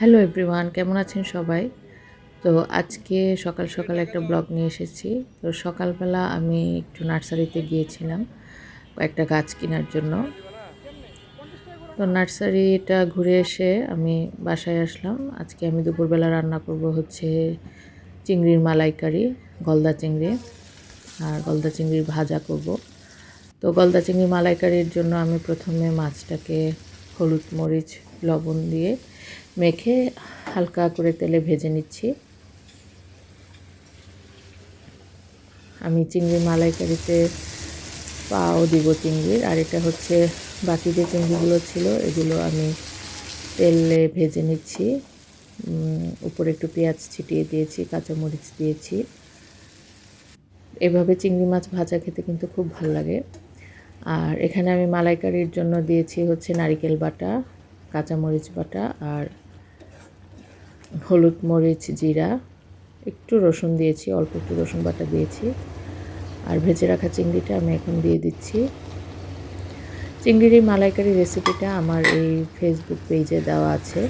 Hello everyone কেমন আছেন সবাই? তো আজকে সকাল সকাল একটা ব্লগ নিয়ে এসেছি। তো সকালবেলা আমি একটু নার্সারিতে গিয়েছিলাম কয়েকটা গাছ কেনার জন্য। তো নার্সারিটা ঘুরে এসে আমি বাসায় আসলাম। আজকে আমি দুপুরবেলা রান্না করব হচ্ছে চিংড়ির মালাইকারি, গলদা চিংড়ি আর গলদা চিংড়ির ভাজা করব। তো গলদা চিংড়ি মালাইকারির জন্য আমি প্রথমে মাছটাকে হলুদ মরিচ লবণ দিয়ে মেখে হালকা করে তেলে ভেজে নিচ্ছি। আমি চিংড়ি মালাইকারিতে পাও দিব চিংড়ির, আর এটা হচ্ছে বাকি যে চিংড়িগুলো ছিল, এগুলো আমি তেলে ভেজে নিচ্ছি। উপরে একটু পেঁয়াজ ছিটিয়ে দিয়েছি, কাঁচামরিচ দিয়েছি। এভাবে চিংড়ি মাছ ভাজা খেতে কিন্তু খুব ভালো লাগে। আর এখানে আমি মালাইকারির জন্য দিয়েছি হচ্ছে নারিকেল বাটা। কাঁচামরিচ বাটা আর হলুদ মরিচ জিরা। একটু রসুন দিয়েছি, অল্প একটু রসুন বাটা দিয়েছি। আর ভেজে রাখা চিংড়িটা আমি এখন দিয়ে দিচ্ছি। চিংড়ির এই মালাইকারি রেসিপিটা আমার এই ফেসবুক পেজে দেওয়া আছে।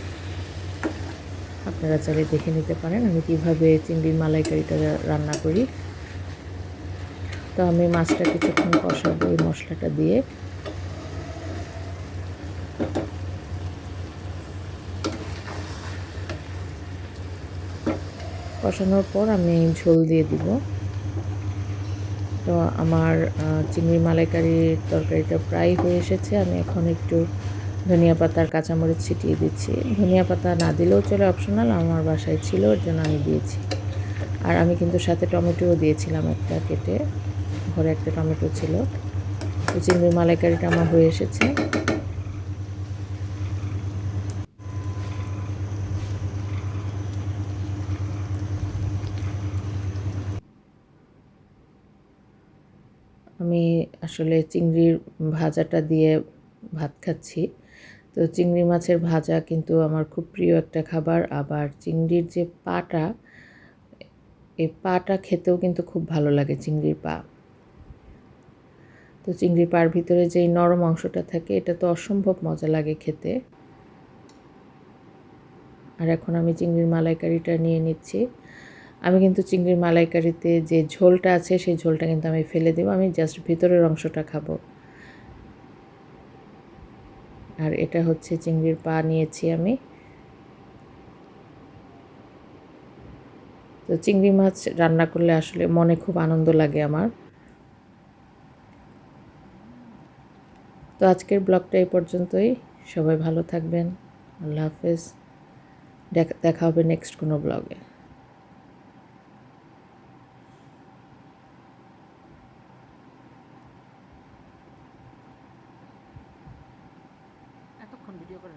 আপনারা চাইলে দেখে নিতে পারেন আমি কীভাবে চিংড়ির মালাইকারিটা রান্না করি। তো আমি মাছটা কিছুক্ষণ কষাবো এই মশলাটা দিয়ে। কষানোর পর আমি ঝোল দিয়ে দিব। তো আমার চিংড়ি মালাইকারির তরকারিটা প্রায় হয়ে এসেছে। আমি এখন একটু ধনিয়া পাতার কাঁচামরিচ ছিটিয়ে দিচ্ছি। ধনিয়া পাতা না দিলেও চলে অপশনাল, আমার বাসায় ছিল, ওর জন্য আমি দিয়েছি। আর আমি কিন্তু সাথে টমেটোও দিয়েছিলাম একটা কেটে, ঘরে একটা টমেটো ছিল। তো চিংড়ি মালাইকারিটা আমার হয়ে এসেছে। আমি আসলে চিংড়ির ভাজাটা দিয়ে ভাত খাচ্ছি। তো চিংড়ি মাছের ভাজা কিন্তু আমার খুব প্রিয় একটা খাবার। আবার চিংড়ির যে পাটা এই পাটা খেতেও কিন্তু খুব ভালো লাগে চিংড়ির পা। তো চিংড়ির পার ভিতরে যেই নরম অংশটা থাকে, এটা তো অসম্ভব মজা লাগে খেতে। আর এখন আমি চিংড়ির মালাইকারিটা নিয়ে নিচ্ছি। আমি কিন্তু চিংড়ির মালাইকারিতে যে ঝোলটা আছে, সেই ঝোলটা কিন্তু আমি ফেলে দেবো। আমি জাস্ট ভিতরের অংশটা খাব। আর এটা হচ্ছে চিংড়ির পা নিয়েছি আমি। তো চিংড়ি মাছ রান্না করলে আসলে মনে খুব আনন্দ লাগে আমার। তো আজকের ব্লগটা এই পর্যন্তই। সবাই ভালো থাকবেন। আল্লাহ হাফেজ। দেখা হবে নেক্সট কোনো ব্লগে। এতক্ষণ ভিডিও করে